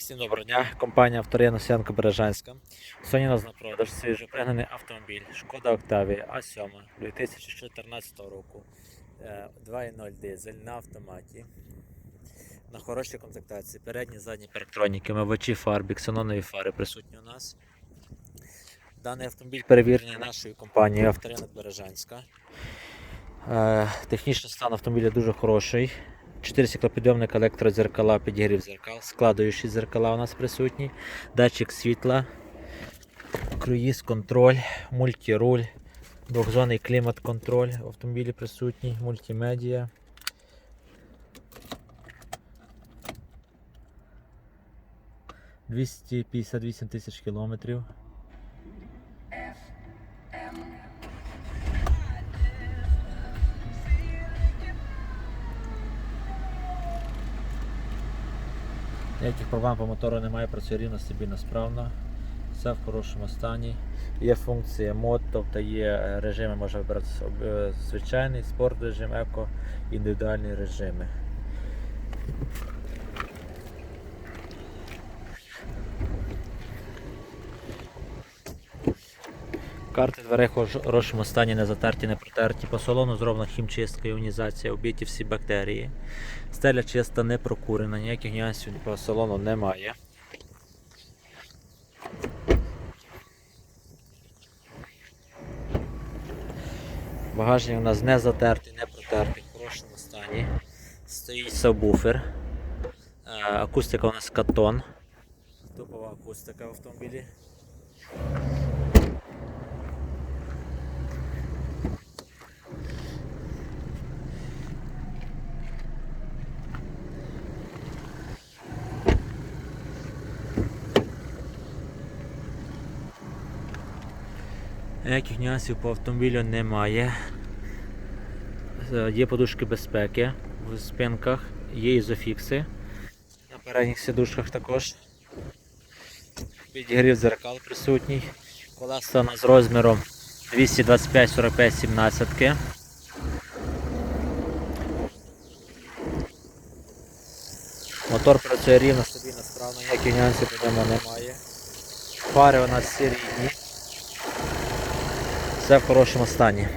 Всім доброго дня. Компанія Авторина Сянка Бережанська. Сьогодні у нас на продаж свіжопригнаний автомобіль Шкода Октавія А7 2014 року. Е, 2.0 дизель на автоматі. На хорошій комплектації. Передні задні парктроніки, мивачі фар, біксенонові фари присутні у нас. Даний автомобіль перевірений нашою компанією Авторинок Бережанська. Е, Технічний стан автомобіля дуже хороший. 4 стеклопідйомника, електродзеркала, підігрів зеркал, складуючі зеркала у нас присутні, датчик світла, круїз контроль, мультируль, двохзонний клімат-контроль в автомобілі присутній, мультимедіа. Двісті п'ятдесят вісім тисяч кілометрів. Ніяких проблем по мотору немає, працює рівно, стабільно, справно. Все в хорошому стані. Є функція мод, тобто є е, режими, можна вибрати е, звичайний, спорт режим, еко, індивідуальні режими. Карти дверей в хорошому стані, не затерті, не протерті. По салону зроблена хімчистка, іонізація, обіті всі бактерії. Стеля чиста, не прокурена, ніяких нюансів по салону немає. Багажник у нас не затертий, не протертий, в хорошому стані. Стоїть сабвуфер. Е, Акустика у нас катон. Тупова акустика в автомобілі. Ніяких нюансів по автомобілю немає. Е, Є подушки безпеки в спинках, є ізофікси на передніх сидушках також. Підігрів дзеркал присутній. Колеса у нас з розміром 225 45 17 Мотор працює рівно, стабільно, справно, ніяких нюансів по ньому немає. Фари у нас всі. Все в хорошому стані.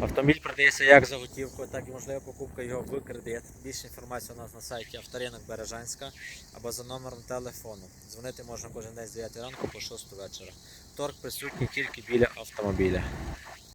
Автомобіль продається як за готівку, так і можлива покупка його в кредит. Більше інформації у нас на сайті Авторинок Бережанська або за номером телефону. Дзвонити можна кожен день з 9 ранку по 6 вечора. Торг присутній тільки біля автомобіля.